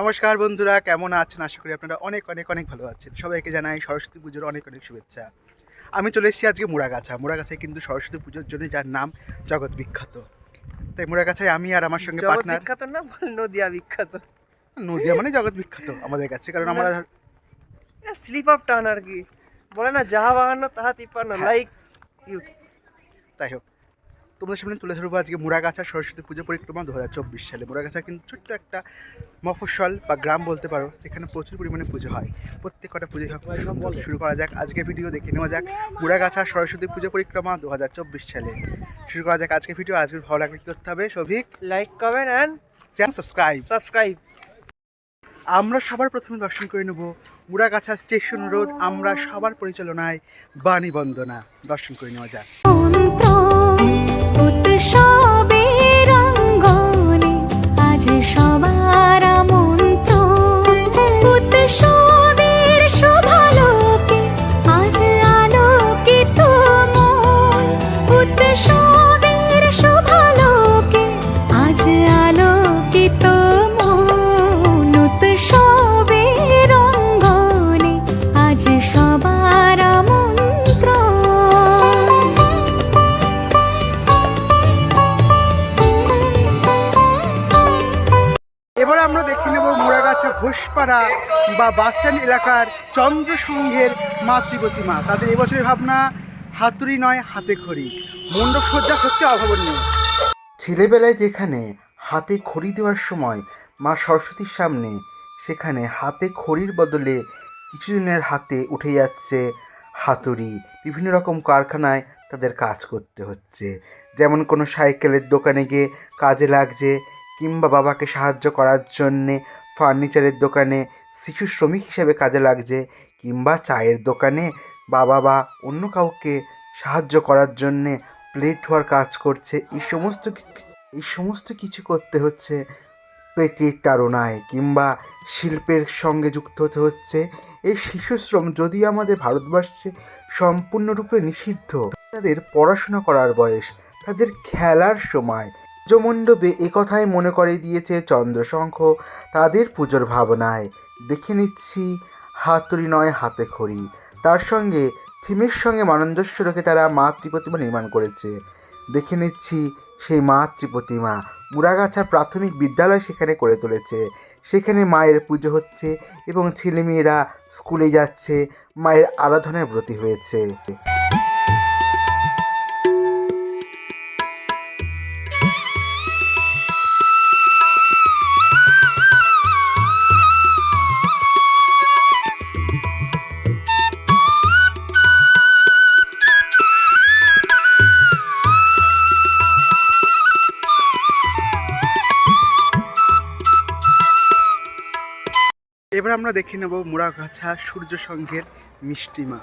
নমস্কার বন্ধুরা কেমন আছেন? আশা করি আপনারা অনেক অনেক অনেক ভালো আছেন। সবাইকে জানাই সরস্বতী পুজোর অনেক অনেক শুভেচ্ছা। আমি চলে এসেছি আজকে মুড়াগাছা। মুড়াগাছায় কিন্তু সরস্বতী পুজোর জন্য যার নাম জগৎ বিখ্যাত। তাই মুড়াগাছায় আমি আর আমার সঙ্গে জগৎ পার্টনার বিখ্যাত না নদিয়া বিখ্যাত? নদিয়া মানে জগৎ বিখ্যাত আমাদের কাছে কারণ আমরা স্লিপ অফ টান আর কি। বলে না যাহা বাহান্ন তাহা তিপ্পান্ন হ্যাঁ। লাইক ইউ তাই হোক। তোমাদের সামনে তুলে ধরবো আজকে মুড়াগাছা সরস্বতী পুজো পরিক্রমা দু হাজার চব্বিশ সালে। মুড়াগাছা কিন্তু ছোট্ট একটা মফস্বল বা গ্রাম বলতে পারো যেখানে প্রচুর পরিমাণে পুজো হয়। প্রত্যেক কটা পুজো শুরু করা যাক। আজকে ভিডিও দেখে নেওয়া যাক মুড়াগাছা সরস্বতী পুজো পরিক্রমা দু হাজার চব্বিশ সালে। শুরু করা যাক আজকে ভিডিও। আজকে ভালো লাগলে কী করতে হবে? সভিক like comment and channel subscribe. Subscribe আমরা সবার প্রথমে দর্শন করে নেব মুড়াগাছা স্টেশন রোড। আমরা সবার পরিচালনায় বাণী বন্দনা। দর্শন করে নেওয়া যাক। বা বাসস্ট্যান্ড এলাকার চন্দ্র সংঘের মাতৃপ্রতিমা। তাদের এবছরের ভাবনা, হাতুড়ি নয়, হাতে খড়ি। মণ্ডপ সজ্জা সত্যি অভাবনীয়। ছেলেবেলায় যেখানে হাতে খড়ি দেওয়ার সময় মা সরস্বতীর সামনে, সেখানে হাতে খড়ির বদলে কিছুজনের হাতে উঠে যাচ্ছে হাতুড়ি। বিভিন্ন রকম কারখানায় তাদের কাজ করতে হচ্ছে। যেমন কোনো সাইকেলের দোকানে গিয়ে কাজে লাগছে, কিংবা বাবাকে সাহায্য করার জন্যে ফার্নিচারের দোকানে শিশু শ্রমিক হিসেবে কাজে লাগছে কিংবা চায়ের দোকানে বাবা বা অন্য কাউকে সাহায্য করার জন্যে প্লেট ধোয়ার কাজ করছে। এই সমস্ত এই সমস্ত কিছু করতে হচ্ছে পেটের তাড়নায় কিংবা শিল্পের সঙ্গে যুক্ত হতে হচ্ছে। এই শিশু শ্রম যদি আমাদের ভারতবর্ষে সম্পূর্ণরূপে নিষিদ্ধ, তাদের পড়াশোনা করার বয়স, তাদের খেলার সময় যমণ্ডপে একথাই মনে করে দিয়েছে চন্দ্রশঙ্খ তাদের পুজোর ভাবনায়। দেখে নিচ্ছি, হাতুড়ি নয় হাতে খড়ি। তার সঙ্গে, থিমের সঙ্গে সামঞ্জস্য রেখে তারা মাতৃ প্রতিমা নির্মাণ করেছে। দেখে নিচ্ছি, সেই মাতৃ প্রতিমা মুড়াগাছা প্রাথমিক বিদ্যালয় সেখানে করে তুলেছে। সেখানে মায়ের পুজো হচ্ছে এবং ছেলেমেয়েরা স্কুলে যাচ্ছে, মায়ের আরাধনায় ব্রতী হয়েছে। আমরা দেখে নেব মুড়াগাছা সূর্য সংঘের মিষ্টিমা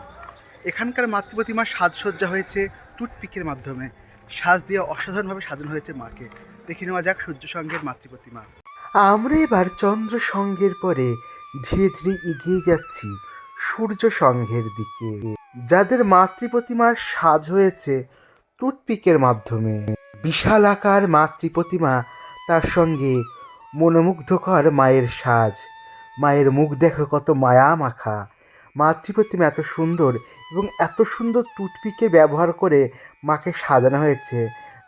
এখানকার মাতৃপ্রতিমা সাজসজ্জা হয়েছে টুথপিকের মাধ্যমে। সাজ দিয়ে অসাধারণভাবে সাজানো হয়েছে মাকে। দেখে নেওয়া যাক সূর্য সংঘের মাতৃপ্রতিমা আমরা এবার চন্দ্র সংঘের পরে ধীরে ধীরে এগিয়ে যাচ্ছি সূর্য সংঘের দিকে। যাদের মাতৃপ্রতিমার সাজ হয়েছে টুথপিকের মাধ্যমে। বিশাল আকার মাতৃপ্রতিমা তার সঙ্গে মনোমুগ্ধকর মায়ের সাজ। মায়ের মুখ দেখো কত মায়া মাখা মাতৃপ্রতিমা এত সুন্দর এবং এত সুন্দর টুটপিকে ব্যবহার করে মাকে সাজানো হয়েছে,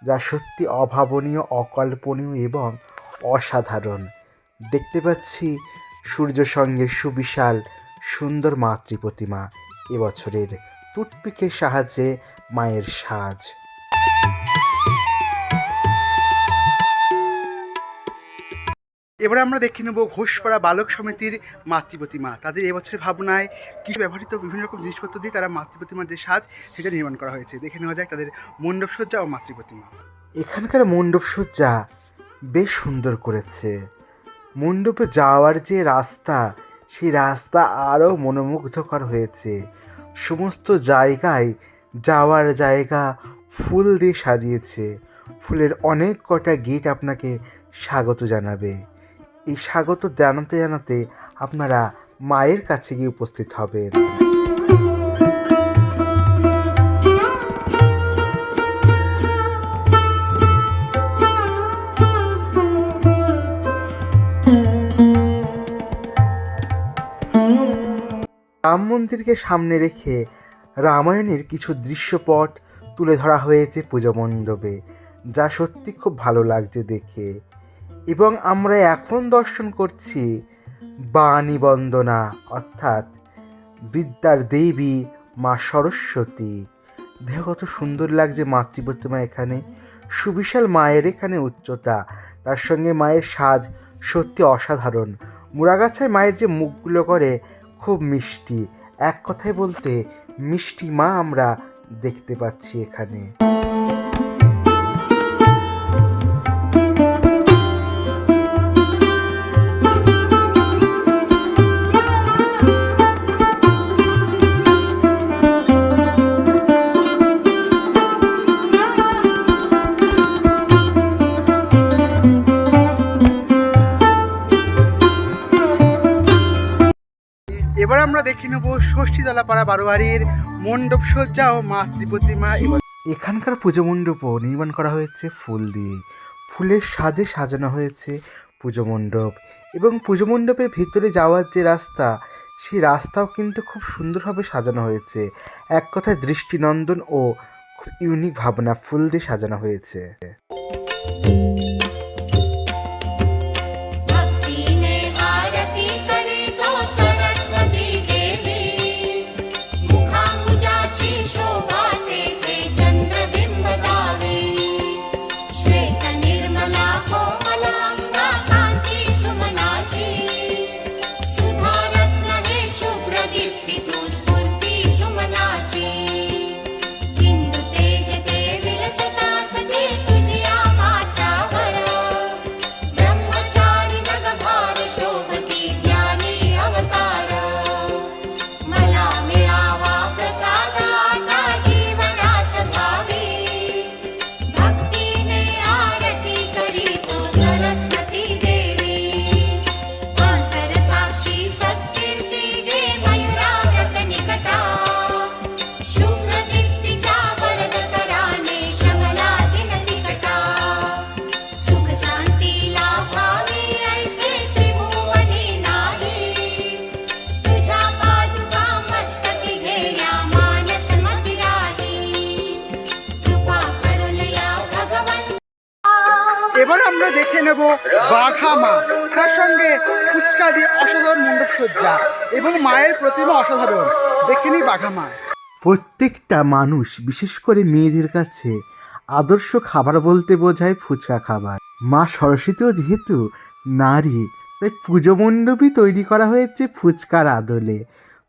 যা সত্যি অভাবনীয়, অকল্পনীয় এবং অসাধারণ। দেখতে পাচ্ছি সূর্য সঙ্গে সুবিশাল, সুন্দর মাতৃপ্রতিমা। এবছরের টুটপিকের সাহায্যে মায়ের সাজ। এবারে আমরা দেখে নেব ঘোষপাড়া বালক সমিতির মাতৃপ্রতিমা। তাদের এবছরের ভাবনায় কিছু ব্যবহৃত বিভিন্ন রকম জিনিসপত্র দিয়ে তারা মাতৃপ্রতিমার যে সাজ সেটা নির্মাণ করা হয়েছে। দেখে নেওয়া যাক তাদের মণ্ডপসজ্জা ও মাতৃপ্রতিমা। এখানকার মণ্ডপসজ্জা বেশ সুন্দর করেছে। মণ্ডপে যাওয়ার যে রাস্তা, সেই রাস্তা আরও মনোমুগ্ধকর হয়েছে। সমস্ত জায়গায় যাওয়ার জায়গা ফুল দিয়ে সাজিয়েছে। ফুলের অনেক কটা গেট আপনাকে স্বাগত জানাবে। এই স্বাগত জানাতে জানাতে আপনারা মায়ের কাছে গিয়ে উপস্থিত হবেন। রাম মন্দিরকে সামনে রেখে রামায়ণের কিছু দৃশ্যপট তুলে ধরা হয়েছে পুজো মণ্ডপে, যা সত্যি খুব ভালো লাগছে দেখে। এবং আমরা এখন দর্শন করছি বাণী বন্দনা অর্থাৎ বিদ্যার দেবী মা সরস্বতী। দেখো কত সুন্দর লাগছে মাতৃপ্রতিমা এখানে। সুবিশাল মায়ের এখানে উচ্চতা, তার সঙ্গে মায়ের সাজ সত্যি অসাধারণ। মুরাগাছায় মায়ের যে মুখগুলো করে খুব মিষ্টি। এক কথায় বলতে মিষ্টি মা আমরা দেখতে পাচ্ছি এখানে। এবার আমরা দেখে নেব ষষ্ঠীতলাপাড়া বারোয়ারির মণ্ডপ সজ্জা ও মাতৃ প্রতিমা এবার এখানকার পুজো মণ্ডপও নির্মাণ করা হয়েছে ফুল দিয়ে। ফুলের সাজে সাজানো হয়েছে পুজো মণ্ডপ এবং পুজো মণ্ডপের ভিতরে যাওয়ার যে রাস্তা, সেই রাস্তাও কিন্তু খুব সুন্দরভাবে সাজানো হয়েছে। এক কথায় দৃষ্টিনন্দন ও খুব ইউনিক ভাবনা ফুল দিয়ে সাজানো হয়েছে। এবং মায়ের প্রতিমা অসাধারণ। দেখে নিই বাঘা মা। প্রত্যেকটা মানুষ, বিশেষ করে মেয়েদের কাছে, আদর্শ খাবার বলতে বোঝায় ফুচকা খাবার। মা সরস্বতীও যেহেতু নারী, তাই পুজো মণ্ডপই তৈরি করা হয়েছে ফুচকার আদলে।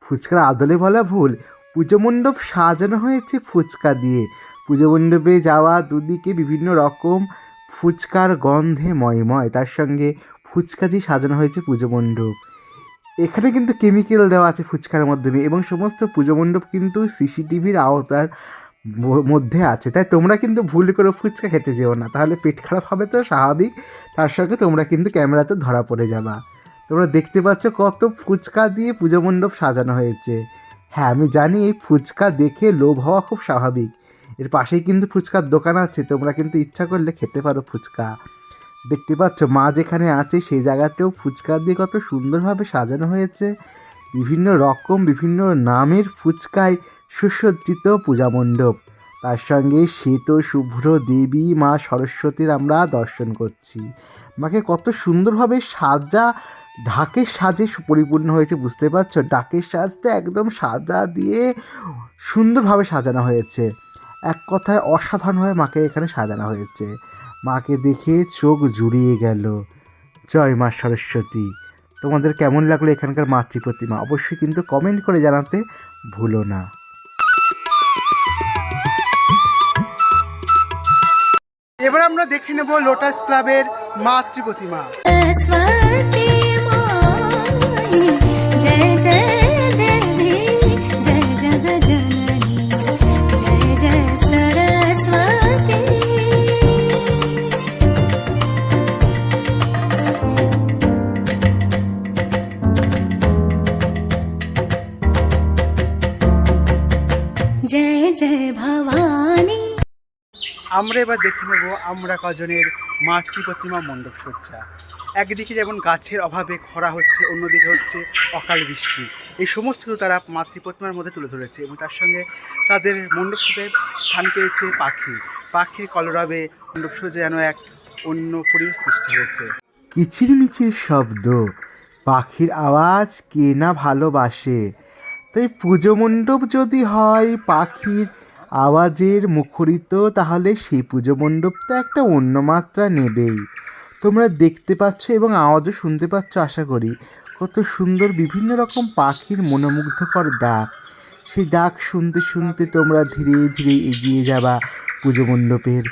ফুচকার আদলে বলা ভুল, পুজো মণ্ডপ সাজানো হয়েছে ফুচকা দিয়ে। পুজো মণ্ডপে যাওয়া দুদিকে বিভিন্ন রকম ফুচকার গন্ধে ময়ময় তার সঙ্গে ফুচকা দিয়ে সাজানো হয়েছে পুজো মণ্ডপ। এখানে কিন্তু কেমিক্যাল দেওয়া আছে ফুচকার মাধ্যমে এবং সমস্ত পুজো মণ্ডপ কিন্তু সিসিটিভির আওতার মধ্যে আছে। তাই তোমরা কিন্তু ভুল করে ফুচকা খেতে যেও না। তাহলে পেট খারাপ হবে তো স্বাভাবিক। তার সঙ্গে তোমরা কিন্তু ক্যামেরাতে ধরা পড়ে যাবা। তোমরা দেখতে পাচ্ছ কত ফুচকা দিয়ে পুজো মণ্ডপ সাজানো হয়েছে। হ্যাঁ আমি জানি এই ফুচকা দেখে লোভ হওয়া খুব স্বাভাবিক। এর পাশেই কিন্তু ফুচকার দোকান আছে। তোমরা কিন্তু ইচ্ছা করলে খেতে পারো ফুচকা। দেখতে পাচ্ছ, মা যেখানে আছে সেই জায়গাতেও ফুচকা দিয়ে কত সুন্দরভাবে সাজানো হয়েছে। বিভিন্ন রকম, বিভিন্ন নামের ফুচকায় সুসজ্জিত পূজা মণ্ডপ। তার সঙ্গে শ্বেত শুভ্র দেবী মা সরস্বতীর আমরা দর্শন করছি। মাকে কত সুন্দরভাবে সাজা, ঢাকের সাজে পরিপূর্ণ হয়েছে, বুঝতে পারছ? ডাকের সাজটা একদম সাজা দিয়ে সুন্দরভাবে সাজানো হয়েছে। এক কথায় অসাধারণভাবে মাকে এখানে সাজানো হয়েছে। মাকে দেখে চোখ জুড়িয়ে গেল। জয় মা সরস্বতী, তোমাদের কেমন লাগল এখানকার মাতৃ প্রতিমা অবশ্যই কিন্তু কমেন্ট করে জানাতে ভুলো না। এবার আমরা দেখে নেব লোটাস ক্লাবের মাতৃ প্রতিমা জয় জয়। জয় ভবানী। আমরা এবার দেখে নেব আমরা কজনের মাতৃ প্রতিমা মণ্ডপ সজ্জা। একদিকে যেমন গাছের অভাবে খরা হচ্ছে অন্যদিকে হচ্ছে অকাল বৃষ্টি। এই সমস্ত কিছু তারা মাতৃপ্রতিমার মধ্যে তুলে ধরেছে এবং তার সঙ্গে তাদের মণ্ডপ সজ্জায় স্থান পেয়েছে পাখি পাখির কলরবে মণ্ডপ সজ্জা যেন এক অন্য পরিবেশ সৃষ্টি হয়েছে। কিচিরমিচির শব্দ পাখির আওয়াজ কে না ভালোবাসে? তাই পুজো মণ্ডপ যদি হয় পাখির আওয়াজের মুখরিত, তাহলে সেই পুজো মণ্ডপ তো একটা অন্য মাত্রা নেবেই। তোমরা দেখতে পাচ্ছ এবং আওয়াজও শুনতে পাচ্ছ, আশা করি। কত সুন্দর বিভিন্ন রকম পাখির মনোমুগ্ধকর ডাক। সেই ডাক শুনতে শুনতে তোমরা ধীরে ধীরে এগিয়ে যাবা পুজো মণ্ডপের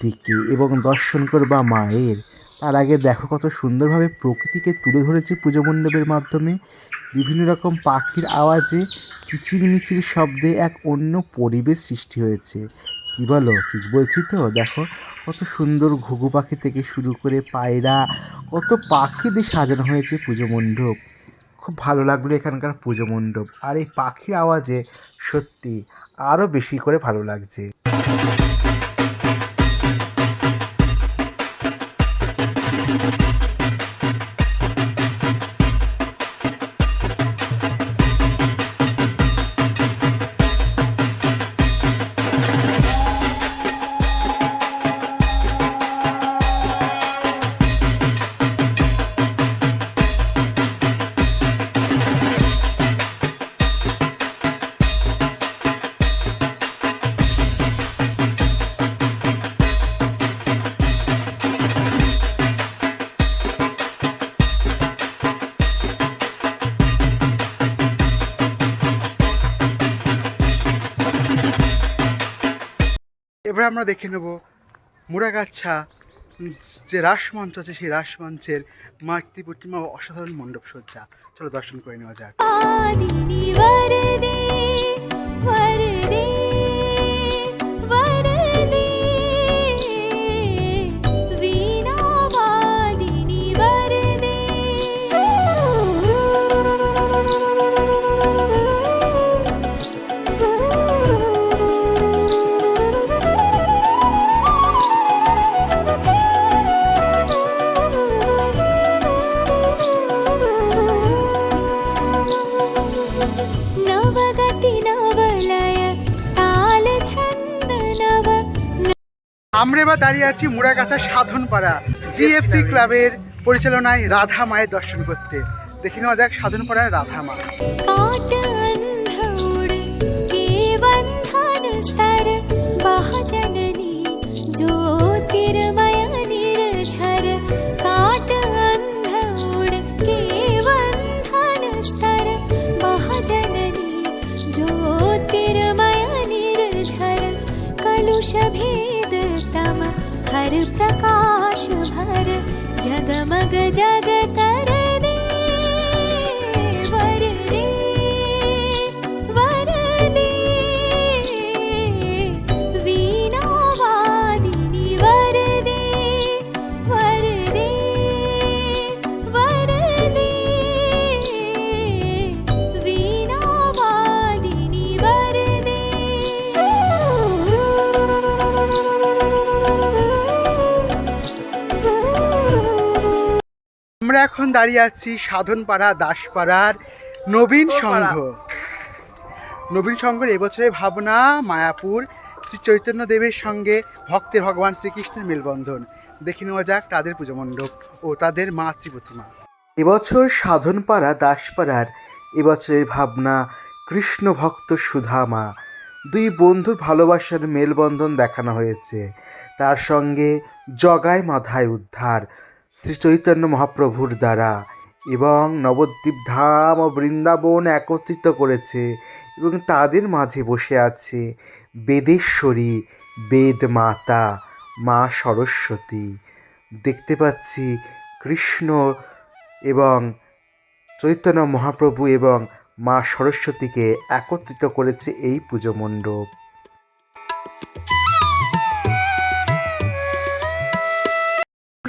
দিকে এবং দর্শন করবা মায়ের। তার আগে দেখো কত সুন্দরভাবে প্রকৃতিকে তুলে ধরেছে পুজো মণ্ডপের মাধ্যমে। বিভিন্ন রকম পাখির আওয়াজে কিচিরমিচির শব্দে এক অন্য পরিবেশ সৃষ্টি হয়েছে। কি বলো? ঠিক বলছি তো? দেখো, কত সুন্দর ঘুঘু পাখি থেকে শুরু করে পায়রা, কত পাখি দিয়ে সাজানো হয়েছে পুজো মণ্ডপ। খুব ভালো লাগল এখানকার পুজো মণ্ডপ। আর এই পাখির আওয়াজে সত্যি আরও বেশি করে ভালো লাগছে। আমরা দেখে নেব মুরাগাছা যে রাসমঞ্চ আছে, সেই রাসমঞ্চের মাতৃ প্রতিমা অসাধারণ মণ্ডপ সজ্জা চলো দর্শন করে নেওয়া যাক। দাঁড়িয়ে আছি মুরাগাছা সাধনপাড়া জিএফসি ক্লাবের পরিচালনায় রাধা মায়ের দর্শন করতে। দেখে নেওয়া যাক সাধনপাড়ার রাধা মা। काट प्रकाश भर जगमग जग আমরা এখন দাঁড়িয়ে আছি সাধনপাড়া দাসপাড়ার নবীন সংঘ। নবীন সংঘের এবছরের ভাবনা মায়াপুর শ্রী চৈতন্য দেবের সঙ্গে ভক্তের ভগবান শ্রীকৃষ্ণের মেলবন্ধন। দেখে নেওয়া যাক তাদের পুজো মণ্ডপ ও তাদের মাতৃ প্রতিমা এবছর সাধনপাড়া দাসপাড়ার এবছরের ভাবনা কৃষ্ণ ভক্ত সুধামা। দুই বন্ধুর ভালোবাসার মেলবন্ধন দেখানো হয়েছে। তার সঙ্গে জগায় মাথায় উদ্ধার। শ্রী চৈতন্য মহাপ্রভুর দ্বারা এবং নবদ্বীপ ধাম ও বৃন্দাবন একত্রিত করেছে এবং তাদের মাঝে বসে আছে বেদেশ্বরী বেদ মাতা মা সরস্বতী। দেখতে পাচ্ছি কৃষ্ণ এবং চৈতন্য মহাপ্রভু এবং মা সরস্বতীকে একত্রিত করেছে এই পুজো মণ্ডপ।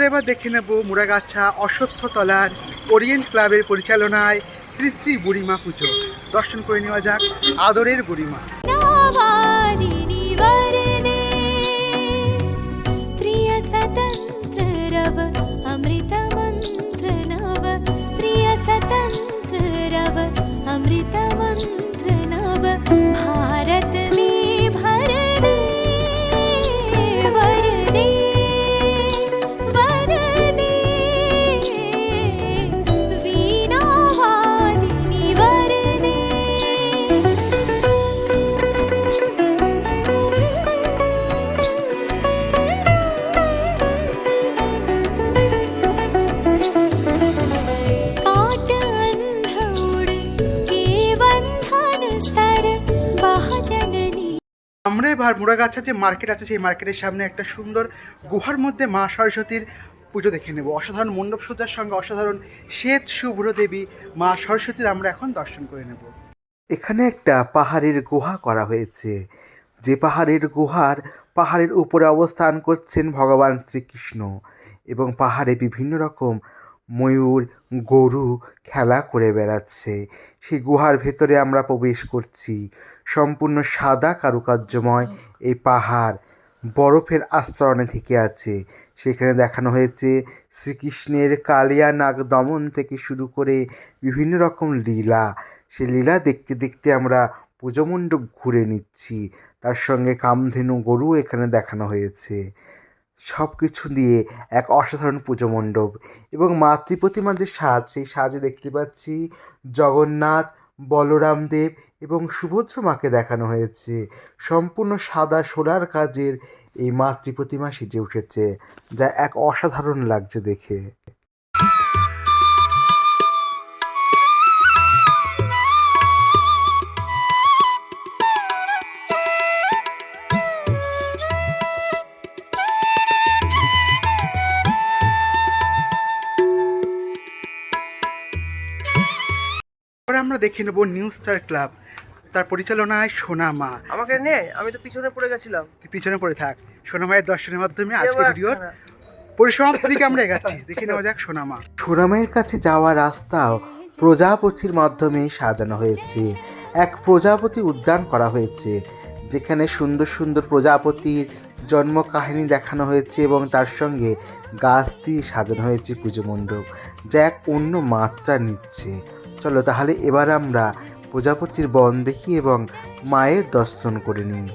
এবার দেখে নেব মুরাগাছা অশ্বত্থতলার ওরিয়েন্ট ক্লাবের পরিচালনায় শ্রী শ্রী বুড়িমা পুজো। দর্শন করে নেওয়া যাক আদরের বুড়িমা। এবার মুড়াগাছা যে মার্কেট আছে, সেই মার্কেটের সামনে একটা সুন্দর গুহার মধ্যে মা সরস্বতীর পুজো দেখে নেব। অসাধারণ মণ্ডপ সজ্জার সঙ্গে অসাধারণ শ্বেত শুভ্র দেবী মা সরস্বতীর আমরা এখন দর্শন করে নেব। এখানে একটা পাহাড়ের গুহা করা হয়েছে। যে পাহাড়ের গুহার পাহাড়ের উপরে অবস্থান করছেন ভগবান শ্রীকৃষ্ণ এবং পাহাড়ে বিভিন্ন রকম ময়ূর, গরু খেলা করে বেড়াচ্ছে। সেই গুহার ভেতরে আমরা প্রবেশ করছি। সম্পূর্ণ সাদা কারুকার্যময় এই পাহাড় বরফের আস্তরণে থেকে আছে। সেখানে দেখানো হয়েছে শ্রীকৃষ্ণের কালিয়া নাগ দমন থেকে শুরু করে বিভিন্ন রকম লীলা। সে লীলা দেখতে দেখতে আমরা পুজো মণ্ডপ ঘুরে নিচ্ছি। তার সঙ্গে কামধেনু গরু এখানে দেখানো হয়েছে। সব কিছু দিয়ে এক অসাধারণ পুজো মণ্ডপ এবং মাতৃ প্রতিমার যে সাজ, সেই সাজে দেখতে পাচ্ছি জগন্নাথ, বলরাম দেব এবং সুভদ্র মাকে দেখানো হয়েছে। সম্পূর্ণ সাদা সোনার কাজের এই মাতৃ প্রতিমা সেজে উঠেছে, যা এক অসাধারণ লাগছে দেখে। আমরা দেখে নেব নিউ স্টার ক্লাব। তার পরিচালনায় সোনা মা। আমাকে নে আমি তো পিছনে পড়ে গেছিলাম। তুই পিছনে পড়ে থাক। সোনা মায়ের দর্শনের মাধ্যমে আজকে ভিডিওর একখানা। পরিসমাপ্তির দিকে আমরা এগাচ্ছি। দেখে নেওয়া যাক সোনা মা। সুরামের কাছে যাওয়ার রাস্তাও প্রজাপতির মাধ্যমে সাজানো হয়েছে। এক প্রজাপতি উদ্যান করা হয়েছে যেখানে সুন্দর সুন্দর প্রজাপতির জন্ম কাহিনী দেখানো হয়েছে এবং তার সঙ্গে গাছ দিয়ে সাজানো হয়েছে পুজো মণ্ডপ যা এক অন্য মাত্রা নিচ্ছে। চলো তাহলে এবার আমরা প্রজাপতির বন দেখি এবং মায়ের দর্শন করে নিই।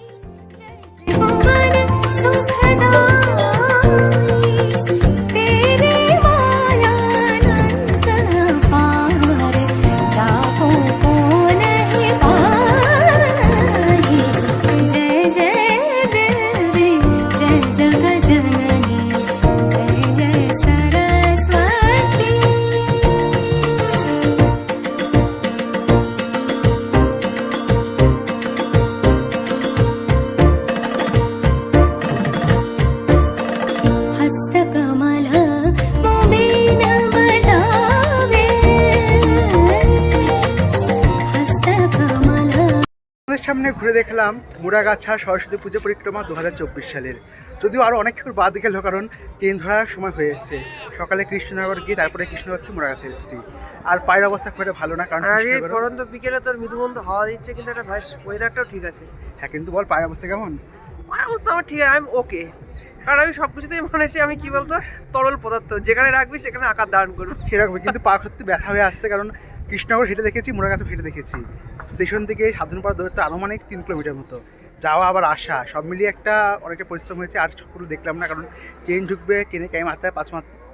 ঘুরে দেখলাম মুড়াগাছা সরস্বতী পুজো পরিক্রমা দু হাজার চব্বিশ সালের। যদিও আরও অনেক কিছু বাদ গেল কারণ ট্রেন ধরার সময় হয়ে এসেছে। সকালে কৃষ্ণনগর গিয়ে তারপরে কৃষ্ণনগর থেকে মুড়াগাছা এসেছি। আর পায়ের অবস্থা খুব একটা ভালো না কারণ পরন্ত বিকেলে তোর মৃদুবন্ধ হাওয়া দিচ্ছে কিন্তু একটা ভাই ওয়েদারটাও ঠিক আছে। হ্যাঁ কিন্তু বল পায়ের অবস্থা কেমন? আমার অবস্থা আমার ঠিক আছে আমি ওকে কারণ আমি সব কিছুতেই মনে আসি আমি কি বলতো তরল পদার্থ যেখানে রাখবি সেখানে আকার ধারণ করব। সেরকম কিন্তু পা করতে ব্যথা হয়ে আসছে কারণ কৃষ্ণনগর হেঁটে দেখেছি মুড়াগাছা হেঁটে দেখেছি। স্টেশন থেকে সাধনপাড়া দূরত্ব আনুমানিক তিন কিলোমিটার মতো। যাওয়া আবার আসা সব মিলিয়ে একটা অনেকটা পরিশ্রম হয়েছে আর সবগুলো দেখলাম না কারণ ট্রেন ঢুকবে ট্রেনে টাইম আসতে পাঁচ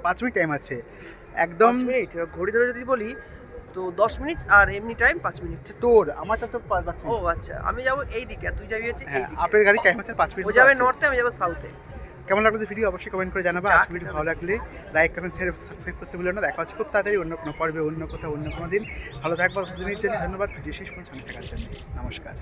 পাঁচ মিনিট টাইম আছে। একদম মিনিট ঘড়ি ধরে যদি বলি তো দশ মিনিট আর এমনি টাইম পাঁচ মিনিট। তোর আমারটা তো পাঁচ ও আচ্ছা আমি যাব এই দিকে তুই যাবি হচ্ছে হ্যাঁ আপের গাড়ি টাইম হচ্ছে পাঁচ মিনিট যাবে নর্থে আমি যাব সাউথে কেমন লাগল ভিডিও অবশ্যই কমেন্ট করে জানাব। আজকে ভিডিও ভালো লাগলে লাইক কমেন্ট শেয়ার সাবস্ক্রাইব করতে ভুলো না। দেখা হচ্ছে খুব তাড়াতাড়ি অন্য কোনো পর্বে অন্য কোথাও অন্য কোনো দিন। ভালো থাকব দিনের জন্য ধন্যবাদ। ভিডিও শেষ পর্যন্ত থাকার জন্য। নমস্কার।